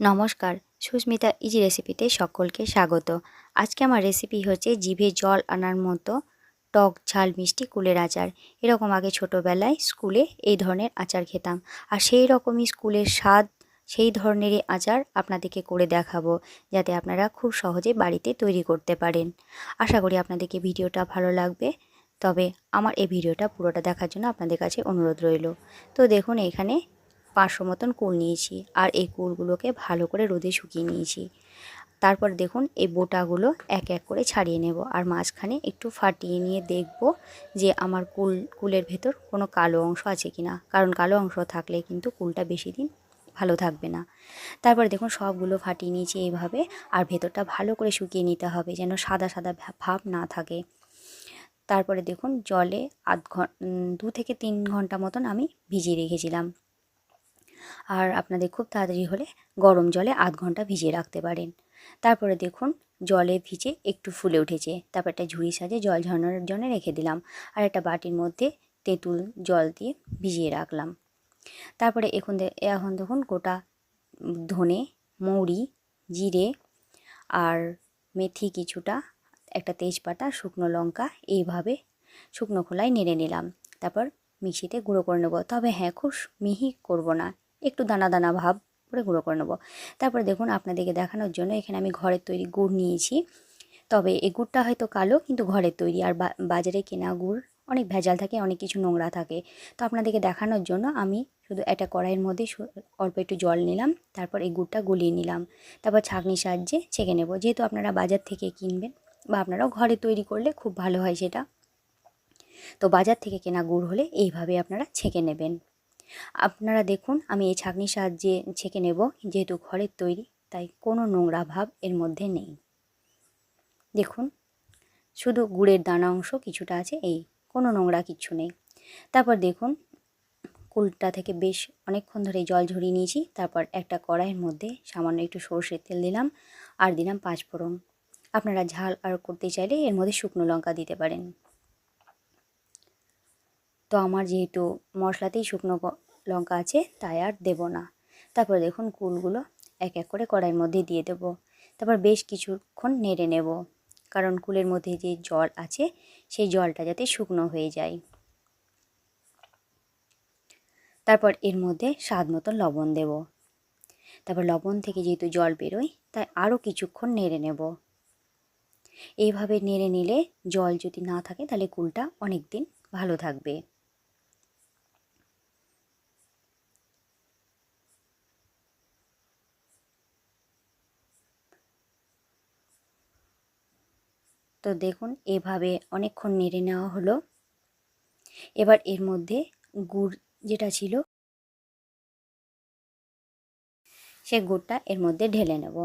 নমস্কার, সুস্মিতা ইজি রেসিপিতে সকলকে স্বাগত। আজকে আমার রেসিপি হচ্ছে জিভে জল আনার মতো টক ঝাল মিষ্টি কুলের আচার। এরকম আগে ছোটোবেলায় স্কুলে এই ধরনের আচার খেতাম। আর সেই রকমই স্কুলের স্বাদ সেই ধরনেরই আচার আপনাদেরকে করে দেখাবো, যাতে আপনারা খুব সহজে বাড়িতে তৈরি করতে পারেন। আশা করি আপনাদেরকে ভিডিওটা ভালো লাগবে। তবে আমার এই ভিডিওটা পুরোটা দেখার জন্য আপনাদের কাছে অনুরোধ রইল। তো দেখুন, এখানে পাঁচশো মতন কুল নিয়েছি আর এই কুলগুলোকে ভালো করে রোদে শুকিয়ে নিয়েছি। তারপর দেখুন এই বোটাগুলো এক এক করে ছাড়িয়ে নেব আর মাঝখানে একটু ফাটিয়ে নিয়ে দেখব যে আমার কুল, কুলের ভেতর কোনো কালো অংশ আছে কি না কারণ কালো অংশ থাকলে কিন্তু কুলটা বেশি দিন ভালো থাকবে না। তারপর দেখুন সবগুলো ফাটিয়ে নিয়েছি এইভাবে আর ভেতরটা ভালো করে শুকিয়ে নিতে হবে যেন সাদা সাদা ভাব না থাকে। তারপরে দেখুন জলে আধ ঘণ্টা দু থেকে তিন ঘণ্টা মতন আমি ভিজিয়ে রেখেছিলাম। আর আপনাদের খুব তাড়াতাড়ি হলে গরম জলে আধ ঘণ্টা ভিজিয়ে রাখতে পারেন। তারপরে দেখুন, জলে ভিজে একটু ফুলে উঠেছে। তারপর একটা ঝুড়ি সাজে জল ঝরানোর জন্য রেখে দিলাম। আর একটা বাটির মধ্যে তেঁতুল জল দিয়ে ভিজিয়ে রাখলাম। তারপরে এখন এখন দেখুন গোটা ধনে, মৌরি, জিরে আর মেথি কিছুটা, একটা তেজপাতা, শুকনো লঙ্কা এইভাবে শুকনো খোলায় নেড়ে নিলাম। তারপর মিক্সিতে গুঁড়ো করে নেব। তবে হ্যাঁ খুব মিহি করব না। একটু দানা দানা ভাব করে গুঁড়ো করে নেব। তারপরে দেখুন আপনাদেরকে দেখানোর জন্য এখানে আমি ঘরের তৈরি গুড় নিয়েছি। তবে এই গুড়টা হয়তো কালো, কিন্তু ঘরের তৈরি। আর বাজারে কেনা গুড় অনেক ভেজাল থাকে, অনেক কিছু নোংরা থাকে। তো আপনাদেরকে দেখানোর জন্য আমি শুধু একটা কড়াইয়ের মধ্যে অল্প একটু জল নিলাম, তারপর এই গুড়টা গলিয়ে নিলাম। তারপর ছাঁকনির সাহায্যে ছেঁকে নেব। যেহেতু আপনারা বাজার থেকে কিনবেন বা আপনারাও ঘরে তৈরি করলে খুব ভালো হয় সেটা। তো বাজার থেকে কেনা গুড় হলে এইভাবে আপনারা ছেঁকে নেবেন। আপনারা দেখুন, আমি এই ছাঁকনির সাহায্যে ছেঁকে নেব, যেহেতু ঘরের তৈরি, তাই কোনো নোংরা ভাব এর মধ্যে নেই। দেখুন, শুধু গুড়ের দানা অংশ কিছুটা আছে, এই কোনো নোংরা কিচ্ছু নেই। তারপর দেখুন, কুলটা থেকে বেশ অনেকক্ষণ ধরে জল ঝরিয়ে নিয়েছি, তারপর একটা কড়াইয়ের মধ্যে সামান্য একটু সর্ষের তেল দিলাম, আর দিলাম পাঁচ ফোড়ন আপনারা ঝাল আর করতে চাইলে এর মধ্যে শুকনো লঙ্কা দিতে পারেন। তো আমার যেহেতু মশলাতেই শুকনো লঙ্কা আছে, তাই আর দেব না। তারপর দেখুন কুলগুলো এক এক করে কড়াইয়ের মধ্যে দিয়ে দেব। তারপর বেশ কিছুক্ষণ নেড়ে নেব, কারণ কুলের মধ্যে যে জল আছে, সেই জলটা যাতে শুকনো হয়ে যায়। তারপর এর মধ্যে স্বাদ মতো লবণ দেব। তারপর লবণ থেকে যেহেতু জল বেরোয়, তাই আরও কিছুক্ষণ নেড়ে নেব। এইভাবে নেড়ে নিলে জল যদি না থাকে, তাহলে কুলটা অনেক দিন ভালো থাকবে। তো দেখুন, এভাবে অনেকক্ষণ নেড়ে নেওয়া হলো। এবার এর মধ্যে গুড় যেটা ছিল, সে গুড়টা এর মধ্যে ঢেলে নেব।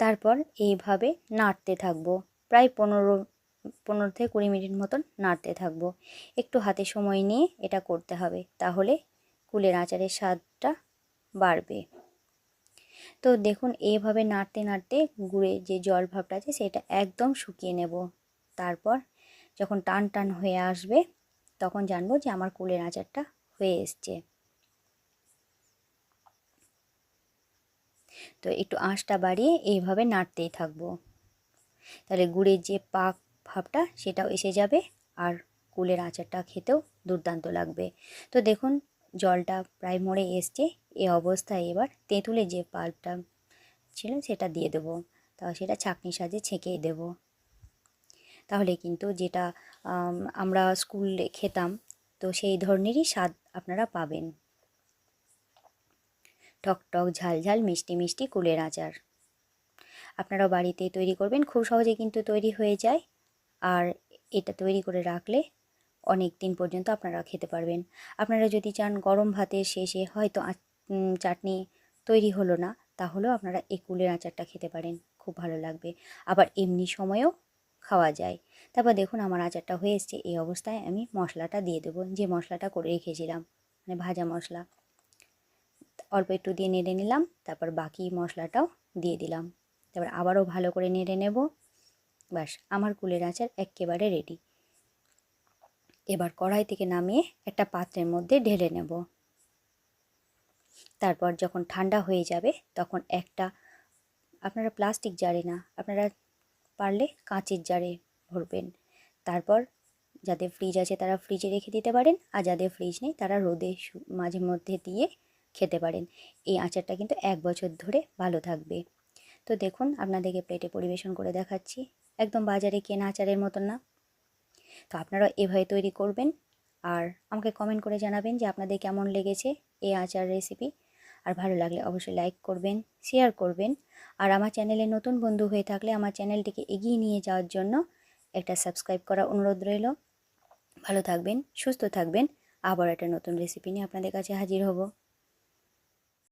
তারপর এইভাবে নাড়তে থাকব। প্রায় পনেরো পনেরো থেকে কুড়ি মিনিট মতন নাড়তে থাকব। একটু হাতে সময় নিয়ে এটা করতে হবে, তাহলে কুলের আচারের স্বাদটা বাড়বে। তো দেখুন, এভাবে নাড়তে নাড়তে গুড়ে যে জল ভাবটা আছে, সেটা একদম শুকিয়ে নেব। তারপর যখন টান টান হয়ে আসবে, তখন জানব যে আমার কুলের আচারটা হয়ে এসছে। তো একটু আঁচটা বাড়িয়ে এইভাবে নাড়তেই থাকব। তাহলে গুড়ের যে পাক ভাবটা, সেটাও এসে যাবে, আর কুলের আচারটা খেতেও দুর্দান্ত লাগবে। তো দেখুন জলটা প্রায় মরে এসছে, এ অবস্থায় এবার তেঁতুলের যে পাল্পটা ছিল সেটা দিয়ে দেবো। তা সেটা ছাঁকনির সাহায্যে ছেঁকে দেব। তাহলে কিন্তু যেটা আমরা স্কুলে খেতাম, তো সেই ধরনেরই স্বাদ আপনারা পাবেন। টক টক ঝাল ঝাল, মিষ্টি মিষ্টি কুলের আচার। আপনারা বাড়িতে তৈরি করবেন, খুব সহজে কিন্তু তৈরি হয়ে যায়। আর এটা তৈরি করে রাখলে অনেক দিন পর্যন্ত আপনারা খেতে পারবেন। আপনারা যদি চান গরম ভাতের শেষে হয়তো চাটনি তৈরি হলো না, তাহলেও আপনারা এই কুলের আচারটা খেতে পারেন, খুব ভালো লাগবে। আবার এমনি সময়েও খাওয়া যায়। তারপর দেখুন আমার আচারটা হয়ে এসছে, এই অবস্থায় আমি মশলাটা দিয়ে দেবো, যে মশলাটা করে রেখেছিলাম মানে ভাজা মশলা। অল্প একটু দিয়ে নেড়ে নিলাম, তারপর বাকি মশলাটাও দিয়ে দিলাম। তারপর আবারও ভালো করে নেড়ে নেব। ব্যাস, আমার কুলের আচার একেবারে রেডি এবার কড়াই থেকে নামিয়ে একটা পাত্রের মধ্যে ঢেলে নেব। তারপর যখন ঠান্ডা হয়ে যাবে, তখন একটা, আপনারা প্লাস্টিক জারে না, আপনারা পারলে কাঁচের জারে ভরবেন। তারপর যাদের ফ্রিজ আছে তারা ফ্রিজে রেখে দিতে পারেন, আর যাদের ফ্রিজ নেই তারা রোদে মাঝে মধ্যে দিয়ে খেতে পারেন। এই আচারটা কিন্তু এক বছর ধরে ভালো থাকবে। তো দেখুন, আপনাদেরকে প্লেটে পরিবেশন করে দেখাচ্ছি। একদম বাজারে কেনা আচারের মতন না। তো আপনারা এভাবে তৈরি করবেন। আর আমাকে কমেন্ট করে জানাবেন যে আপনাদের কেমন লেগেছে এই আচার রেসিপি আর ভালো লাগলে অবশ্যই লাইক করবেন শেয়ার করবেন। আর আমার চ্যানেলে নতুন বন্ধু হয়ে থাকলে আমার চ্যানেলটিকে এগিয়ে নিয়ে যাওয়ার জন্য একটা সাবস্ক্রাইব করার অনুরোধ রইল। ভালো থাকবেন, সুস্থ থাকবেন। আবার একটা নতুন রেসিপি নিয়ে আপনাদের কাছে হাজির হব।